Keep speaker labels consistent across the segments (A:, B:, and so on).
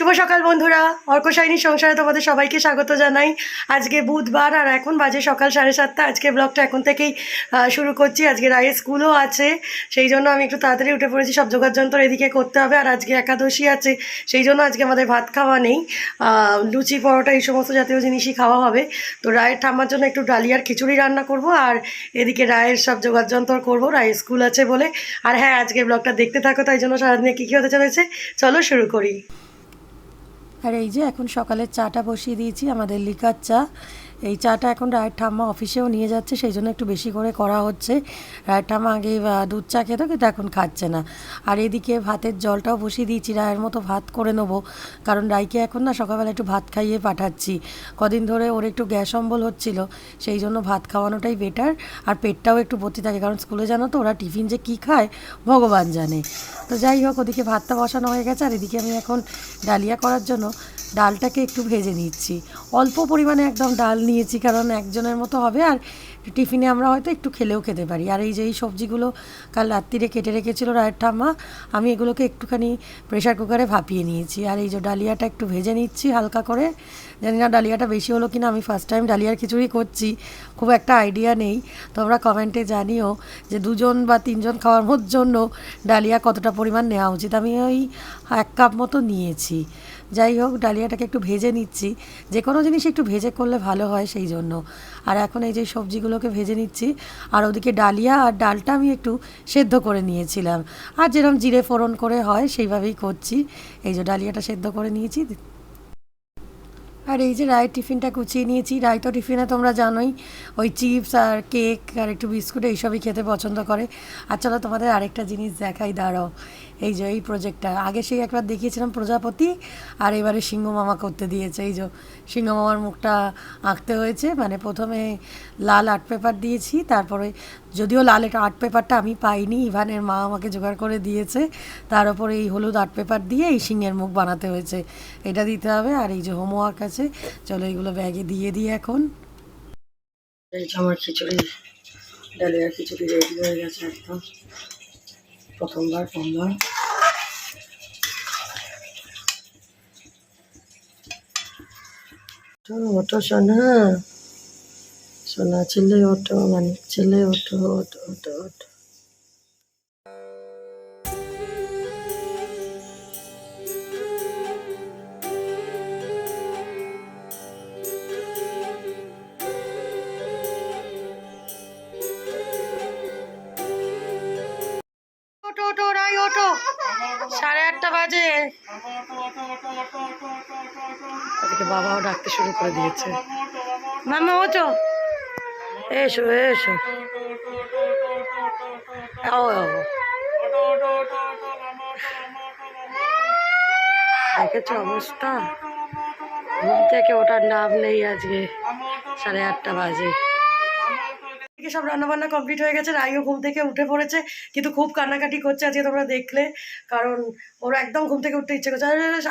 A: শুভ সকাল বন্ধুরা। অর্কশাইনী সংসারে তোমাদের সবাইকে স্বাগত জানাই। আজকে বুধবার আর এখন বাজে সকাল সাড়ে সাতটা। আজকে ব্লগটা এখন থেকেই শুরু করছি। আজকে রায়ের স্কুলও আছে। সেই জন্য আমি একটু তাড়াতাড়ি উঠে পড়েছি। সব যোগাড় যন্ত্র এদিকে করতে হবে। আর আজকে একাদশী আছে। সেই জন্য আজকে আমাদের ভাত খাওয়া নেই। লুচি, পরোটা এই সমস্ত জাতীয় জিনিসই খাওয়া হবে। তো রায়ের ঠাম্মার জন্য একটু ডালিয়ার খিচুড়ি রান্না করব। আর এদিকে রায়ের সব যোগাড় যন্ত্র করব। রায়ের স্কুল আছে বলে। আর হ্যাঁ আজকে ব্লগটা দেখতে থাকো। তাই জন্য সারাদিনে কী কী হতে চলেছে? চলো শুরু করি। আর এই যে এখন সকালের চাটা বসিয়ে দিয়েছি আমাদের লিকার চা। এই চাটা এখন রায়ের ঠাম্মা অফিসেও নিয়ে যাচ্ছে, সেই জন্য একটু বেশি করে করা হচ্ছে। রায়ের ঠাম্মা আগে দুধ চা খেত, কিন্তু এখন খাচ্ছে না। আর এদিকে ভাতের জলটাও বসিয়ে দিয়েছি, রায়ের মতো ভাত করে নেব। কারণ রায়কে এখন না সকালবেলা একটু ভাত খাইয়ে পাঠাচ্ছি। কদিন ধরে ওর একটু গ্যাস অম্বল হচ্ছিল, সেই জন্য ভাত খাওয়ানোটাই বেটার আর পেটটাও একটু ভর্তি থাকে, কারণ স্কুলে জানো তো, ওরা টিফিন যে কী খায়, ভগবান জানে। তো যাই হোক, ওদিকে ভাতটা বসানো হয়ে গেছে, আর এদিকে আমি এখন ডালিয়া করার জন্য ডালটাকে একটু ভেজে নিচ্ছি। অল্প পরিমাণে একদম ডাল নিয়েছি, কারণ একজনের মতো হবে আর টিফিনে আমরা হয়তো একটু খেলেও খেতে পারি। আর এই যে এই সবজিগুলো কাল রাত্রিরে কেটে রেখেছিল রায়ের ঠাম্মা, আমি এগুলোকে একটুখানি প্রেশার কুকারে ভাপিয়ে নিয়েছি। আর এই যে ডালিয়াটা একটু ভেজে নিচ্ছি হালকা করে। জানি না ডালিয়াটা বেশি হলো কিনা, আমি ফার্স্ট টাইম ডালিয়ার খিচুড়ি করছি, খুব একটা আইডিয়া নেই। তোমরা কমেন্টে জানিও যে দুজন বা তিনজন খাওয়ার জন্য ডালিয়া কতটা পরিমাণ নেওয়া উচিত। আমি ওই এক কাপ মতো নিয়েছি। যাই হোক, ডালিয়াটাকে একটু ভেজে নিচ্ছি। যে কোনো জিনিস একটু ভেজে করলে ভালো হয় সেই জন্য। আর এখন এই যে সবজিগুলোকে ভেজে নিচ্ছি, আর ওদিকে ডালিয়া আর ডালটা আমি একটু সেদ্ধ করে নিয়েছিলাম। আর যেরকম জিরে ফোড়ন করে হয়, সেইভাবেই করছি। এই যে ডালিয়াটা সেদ্ধ করে নিয়েছি আর এই যে রায়ের টিফিনটা কুচিয়ে নিয়েছি, রায় তো টিফিনে তোমরা জানোই, ওই চিপস আর কেক আর একটু বিস্কুট এইসবই খেতে পছন্দ করে। আর চলো তোমাদের আরেকটা জিনিস দেখাই, দাঁড়াও। এই যে, এই প্রজেক্টটা আগে সেই একবার দেখিয়েছিলাম প্রজাপতি, আর এবারে সিংহ মামা করতে দিয়েছে। এই যে, সিংহ মামার মুখটা আঁকতে হয়েছে মানে প্রথমে লাল আর্ট পেপার দিয়েছি, তারপরে যদিও লাল আর্ট পেপারটা আমি পাইনি, ইভানের মা আমাকে জোগাড় করে দিয়েছে, তার উপরে এই হলুদ আর্ট পেপার দিয়ে এই সিংহের মুখ বানাতে হয়েছে। এটা দিতে হবে, আর এই যে হোমওয়ার্ক আছে। চলো এগুলো ব্যাগে দিয়ে দিই এখন। এই যে আমার খিচুড়ি ডালিয়া খিচুড়ি রেডি হয়ে গেছে একদম। প্রথমবার প্রথমবার ওটো সোনা। সোনা ছেলে ওটো মানে ছেলে ওটো ওটো ওটো ওটো সাড়ে আটটা বাজে। ওদিকে বাবাও ডাকতে শুরু করে দিয়েছে। মামা ওটো এসো এসো। ও দেখেছ অবস্থা? ঘুম থেকে ওঠার নাম নেই আজকে। সাড়ে আটটা বাজে। এদিকে সব রান্না বান্না কমপ্লিট হয়ে গেছে রাইও ঘুম থেকে উঠে পড়েছে, কিন্তু খুব কান্নাকাটি করছে আজকে তোমরা দেখলে, কারণ ওর একদম ঘুম থেকে উঠতে ইচ্ছে করছে।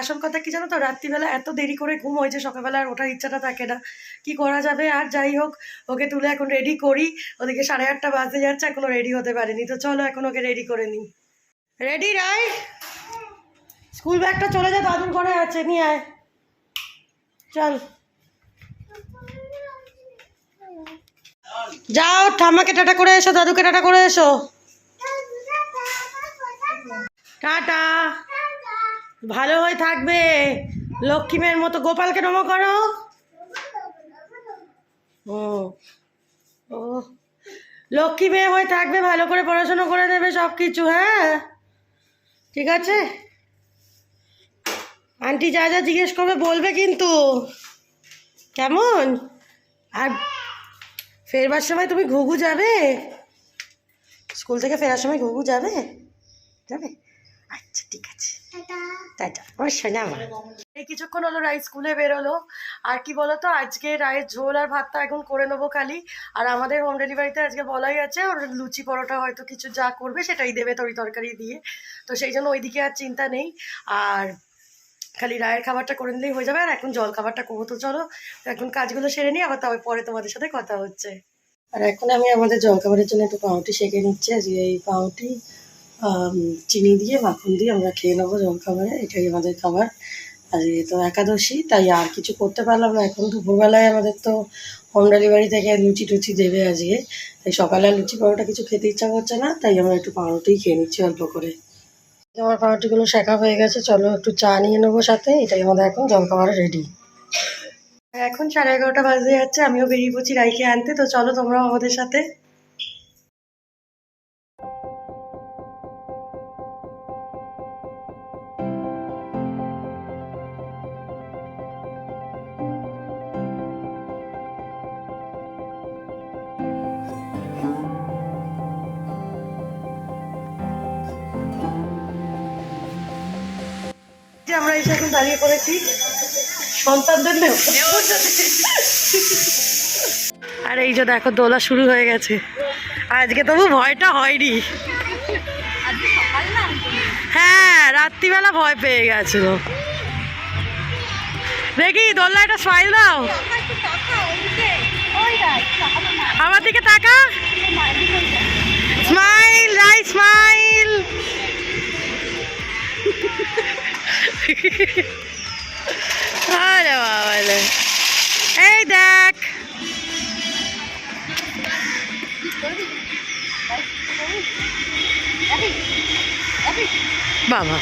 A: আসল কথা কি জানো তো, রাত্রিবেলা এত দেরি করে ঘুম হয়েছে সকালবেলা আর ওঠার ইচ্ছাটা থাকে না। কি করা যাবে? আর যাই হোক, ওকে তুলে এখন রেডি করি। ওদিকে সাড়ে আটটা বাজতে যাচ্ছে এখনও রেডি হতে পারেনি। তো চলো এখন ওকে রেডি করে নিই। রেডি রাই? স্কুল ব্যাগটা চলে যা, দাদুর ঘরে আছে, নিয়ে আয়। চল। যাও, ঠাম্মাকে টাটা করে এসো, দাদুকে টাটা করে এসো। টাটা। ভালো হয়ে থাকবে। লক্ষ্মীমের মতো গোপালকে নম করো। ও ও। লক্ষ্মী মেয়ে হয়ে থাকবে, ভালো করে পড়াশুনো করে দেবে সব কিছু হ্যাঁ? ঠিক আছে? আন্টি যা যা জিজ্ঞেস করবে বলবে কিন্তু। কেমন? আর ফেরবার সময় তুমি ঘুঘু যাবে? স্কুল থেকে ফেরার সময় ঘুঘু যাবে? যাবে? আচ্ছা ঠিক আছে। টাটা। আমার শোনা আমার এই কিছুক্ষণ হলো রায় স্কুলে বেরোলো। আর কি বলতো আজকে রায়ের ঝোল আর ভাতটা এখন করে নেব খালি। আর আমাদের হোম ডেলিভারিতে আজকে বলাই আছে ওর লুচি পরোটা হয়তো কিছু যা করবে সেটাই দেবে তরি তরকারি দিয়ে। তো সেই জন্য ওইদিকে আর চিন্তা নেই। আর খালি রায়ের খাবারটা করে নিলেই হয়ে যাবে, আর এখন জল খাবারটা করব তো চলো। এখন কাজগুলো সেরে নিই, আবার তবে পরে তোমাদের সাথে কথা হচ্ছে। আর এখন আমি আমাদের জলখাবারের জন্য একটু পাউরুটি সেঁকে নিচ্ছি। আজকে এই পাউটি চিনি দিয়ে, মাখন দিয়ে আমরা খেয়ে নেব জলখাবারে এটাই আমাদের খাবার। আজকে তো একাদশী, তাই আর কিছু করতে পারলাম না। এখন দুপুরবেলায় আমাদের তো হোম ডেলিভারি থেকে লুচি টুচি দেবে আজকে। তাই সকালে লুচি পরোটা কিছু খেতে ইচ্ছা করছে না, তাই আমরা একটু পাউরুটিই খেয়ে নিচ্ছি অল্প করে। আমার পাউরুটিগুলো শেখা হয়ে গেছে, চলো একটু চা নিয়ে নেব সাথে। এটাই আমাদের এখন জলখাবার রেডি এখন সাড়ে এগারোটা বাজে যাচ্ছে, আমিও বেরিয়ে পড়ছি রাইকে আনতে, তো চলো তোমরাও আমাদের সাথে। দাঁড়িয়ে পড়েছি। সন্তানদের আর এই যে দেখো, দোলা শুরু হয়ে গেছে। আজকে তবু ভয়টা হয়নি। হ্যাঁ রাত্রিবেলা ভয় পেয়ে গেছিল। দেখি দোল্লা একটা স্মাইল দাও। আমার দিকে তাকা। স্মাইল রাই স্মাইল আরে বাবা। এই দেখ। বাবা।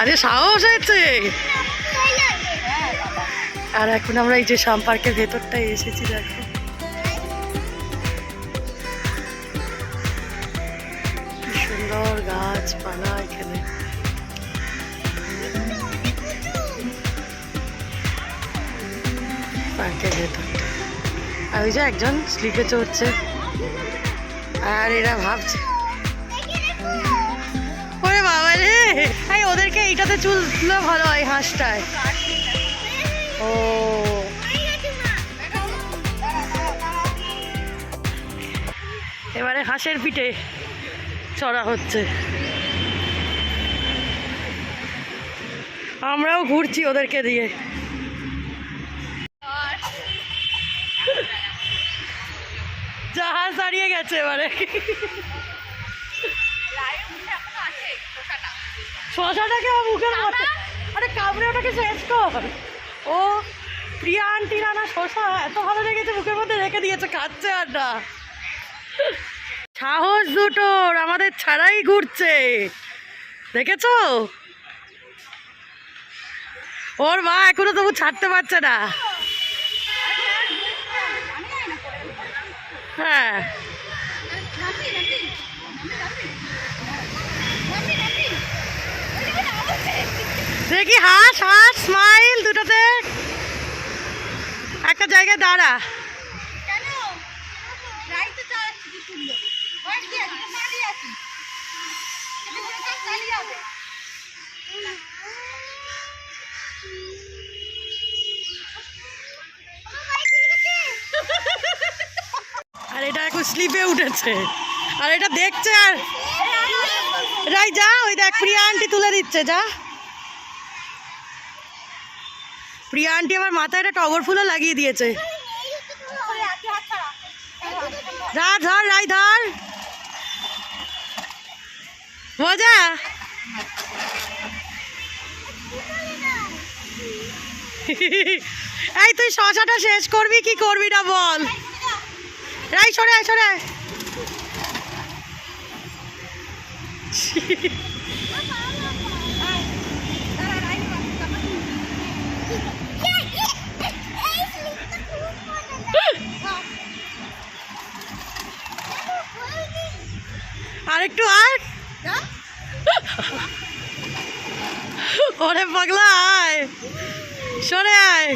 A: আরে সাহস হয়েছে। আর এখন আমরা এই যে শাম পার্কের ভেতরটায় এসেছি, দেখো। পার্কের ভেতরটা আর ওই যে একজন স্লিপে চড়ছে। আর এরা ভাবছে, ওরে বাবা রে! এই ওদেরকে এইটাতে চুল ভালো হয় হাঁসটায়। ও। এবারে হাঁসের পিঠে চড়া হচ্ছে। আমরাও ঘুরছি ওদেরকে দিয়ে। জাহাজ দাঁড়িয়ে গেছে এবারে। শশাটাকে মুখের মধ্যে আরে কামড়ে ওটাকে শেষ কর। ও প্রিয়া আন্টি রানা শশা এত ভালো লেগেছে মুখের মধ্যে রেখে দিয়েছে খাচ্ছে আর না। সাহস দুটোর আমাদের ছাড়াই ঘুরছে। দেখেছ? ওর মা এখনও তবু ছাড়তে পারছে না। হ্যাঁ। দেখি হাস হাস স্মাইল দুটোতে। একটা জায়গায় দাঁড়া। আর এটা এখন স্লিপে উঠেছে। আর এটা দেখছে আর রাই, যা, ওই দেখ, প্রিয়া আন্টি তুলে দিচ্ছে, যা। প্রিয়া আন্টি আমার মাথায় একটা টগর ফুলও লাগিয়ে দিয়েছে। যা ধর, রাই, ধর। মজা? এই, তুই শশাটা শেষ করবি, কি করবি না বল? রাই সরে আয় সরে। আয়। আর একটু আর। ওরে পাগলা আয়। সরে আয়।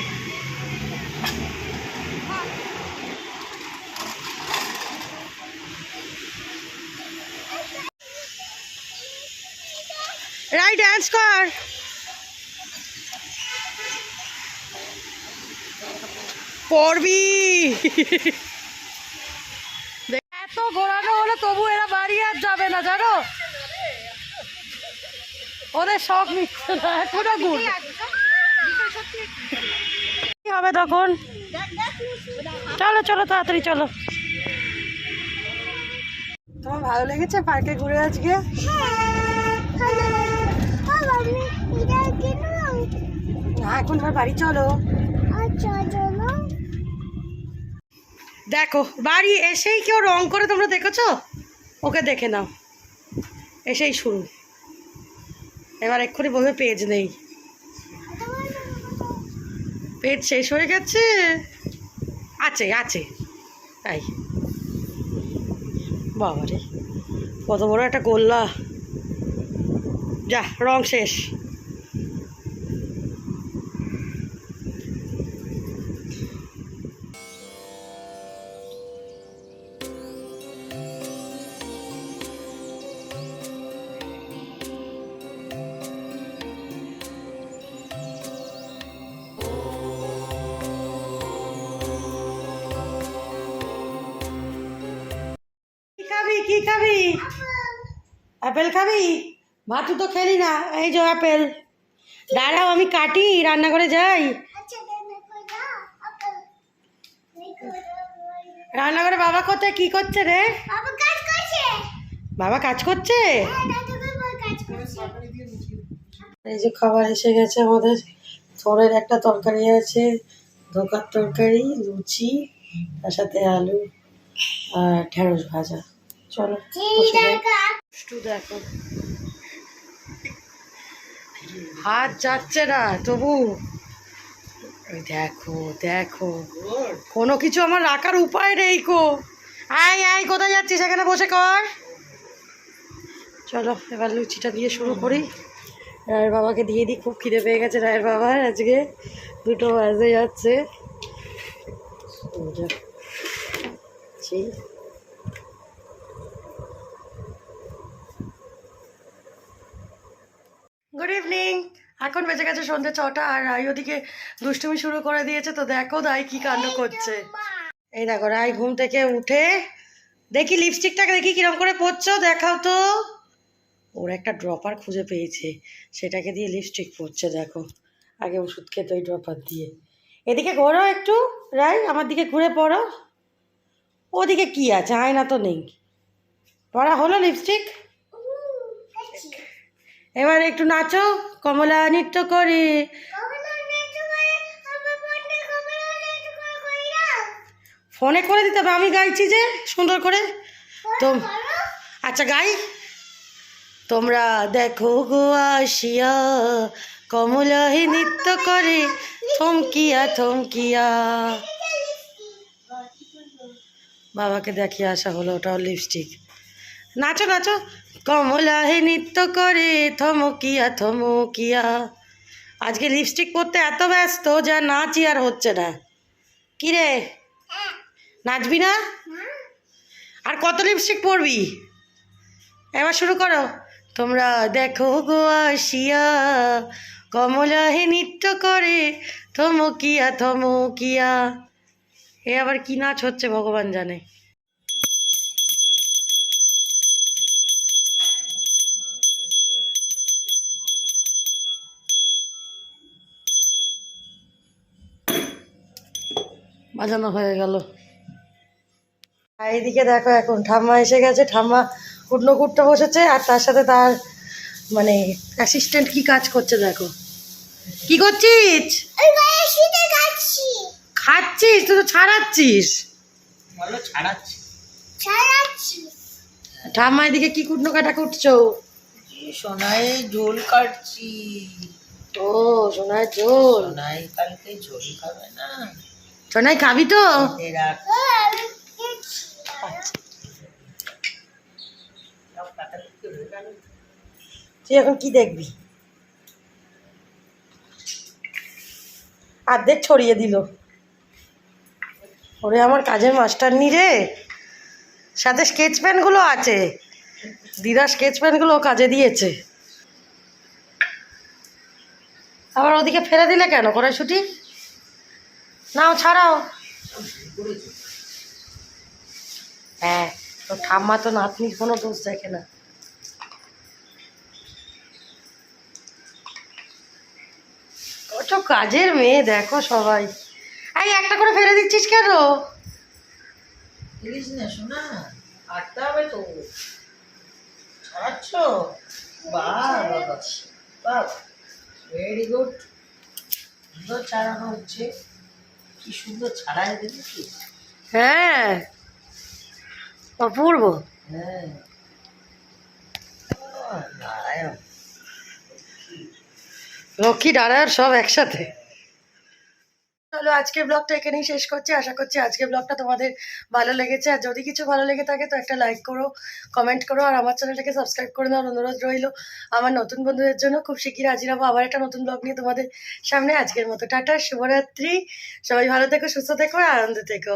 A: রাই ডান্স কর। পড়বি এত ঘোরানো হলে তবু এরা বাড়ি আর যাবে না জানো? ওদের শখ নিচ্ছে না এখনও কি হবে তখন? চলো চলো তাড়াতাড়ি চলো। তোমার ভালো লেগেছে পার্কে ঘুরে আজকে
B: হ্যাঁ, ভালো লাগে। বাবা, আমি এটা কেন
C: না এখন এবার বাড়ি চলো। দেখো বাড়ি এসেই কেউ রং করে তোমরা দেখেছ? ওকে দেখে নাও। এসেই শুরু। এবার এক্ষুনি বলবে পেজ নেই। পেজ শেষ হয়ে গেছে। আছে আছে। তাই। বাবারে কত বড় একটা গোল্লা। যা রং শেষ। খাবি? অ্যাপেল খাবি? ভাতু তো খেলি না। এই যে অ্যাপেল দাঁড়াও আমি কাটি রান্না করে যাই। রান্নাঘরে বাবা কোথায়? কি করছে রে? বাবা কাজ করছে। এই যে খাবার এসে গেছে আমাদের। থোড়ের একটা তরকারি আছে ধোকার তরকারি লুচি তার সাথে আলু আর ঢেঁড়স ভাজা। চলো দেখো। হাত যাচ্ছে না তবু। দেখো দেখো। কোনো কিছু আমার রাখার উপায় নেই কো। আয় আয় কোথায় যাচ্ছিস? এখানে বসে কর। চলো এবার লুচিটা দিয়ে শুরু করি। রায়ের বাবাকে দিয়ে দিই খুব খিদে পেয়ে গেছে রায়ের বাবার আজকে দুটো বাজে যাচ্ছে। এই যে। ছি। গুড ইভিনিং এখন বেজে গেছে সন্ধ্যে ছটা আর রায় ওদিকে দুষ্টুমি শুরু করে দিয়েছে তো দেখো দাই কি কাণ্ড করছে। এই দেখো রায় ঘুম থেকে উঠে দেখি লিপস্টিকটাকে দেখি কিরম করে পরছো দেখাও তো। ওর একটা ড্রপার খুঁজে পেয়েছে সেটাকে দিয়ে লিপস্টিক পরছে দেখো। আগে ওষুধ খেতে ওই ড্রপার দিয়ে। এদিকে ঘোরো একটু রাই আমার দিকে ঘুরে পড়ো ওদিকে কি আছে আয়না তো নেই। পড়া হলো লিপস্টিক এবার একটু নাচো, কমলা নৃত্য করে। ফোনে করে দিতে হবে, আমি গাইছি যে, সুন্দর করে। তো আচ্ছা গাই। তোমরা দেখো গো আসিয়া কমলাহে নৃত্য করে, থমকিয়া থমকিয়া। বাবাকে দেখিয়ে আসা হলো ওটাও লিপস্টিক নাচো নাচো। কমলা হে নৃত্য করে থমকিয়া থমকিয়া। আজকে লিপস্টিক পরতে এত ব্যস্ত যা নাচই আর হচ্ছে না। কি রে? নাচবি না? আর কত লিপস্টিক পরবি? এবার শুরু করো। তোমরা দেখো গো আসিয়া, কমলা হে নৃত্য করে থমকিয়া থমকিয়া। এ আবার কি নাচ হচ্ছে ভগবান জানে। বাজানো হয়ে গেল। আর এইদিকে দেখো এখন ঠাম্মা এসে গেছে। ঠাম্মা কুটনো কুটতে বসেছে আর তার সাথে তার মানে অ্যাসিস্ট্যান্ট কি কাজ করছে দেখো। কি করছিস? খাচ্ছিস? তুই তো ছাড়াচ্ছিস। ঠাম্মা এদিকে কি কুটনো কাটা কুটছো
D: সোনায় ঝোল কাটছি।
C: ও সোনার ঝোল।
D: সোনাই কালকে ঝোল খাবে না।
C: সোনাই, খাবি তো। তুই এখন কি দেখবি? অর্ধেক ছড়িয়ে দিল। ওরে আমার কাজের মাস্টার নি রে। সাথে স্কেচ পেনগুলো আছে। দিদা স্কেচ পেনগুলো কাজে দিয়েছে। আবার ওদিকে ফেলে দিলে কেন? কড়াইশুটি? নাও, ছাড়াও। হ্যাঁ তো ঠাম্মা তো নাতনির কোনো দোষ দেখে না। কত কাজের মেয়ে, দেখো সবাই। এই, একটা করে ফেলে দিচ্ছিস কেন?
D: ফেলিস না শোনা কাটতে হবে তো। ছাড়াচ্ছ? বাবা ভেরি গুড সুন্দর ছাড়ানো হচ্ছে। কি সুন্দর ছাড়ায়
C: হ্যাঁ অপূর্ব।
D: হ্যাঁ।
C: লক্ষ্মী নারায়ণ সব একসাথে। চলো আজকে ব্লগটা এখানেই শেষ করছি। আশা করছি আজকে ব্লগটা তোমাদের ভালো লেগেছে। আর যদি কিছু ভালো লেগে থাকে, তো একটা লাইক করো কমেন্ট করো, আর আমার চ্যানেলটাকে সাবস্ক্রাইব করে দেওয়ার অনুরোধ রইল, আমার নতুন বন্ধুদের জন্য খুব শিগগির হাজির হব আবার একটা নতুন ব্লগ নিয়ে তোমাদের সামনে। আজকের মতো টাটা, শুভরাত্রি। সবাই ভালো থেকো, সুস্থ থেকো, আর আনন্দ থেকো।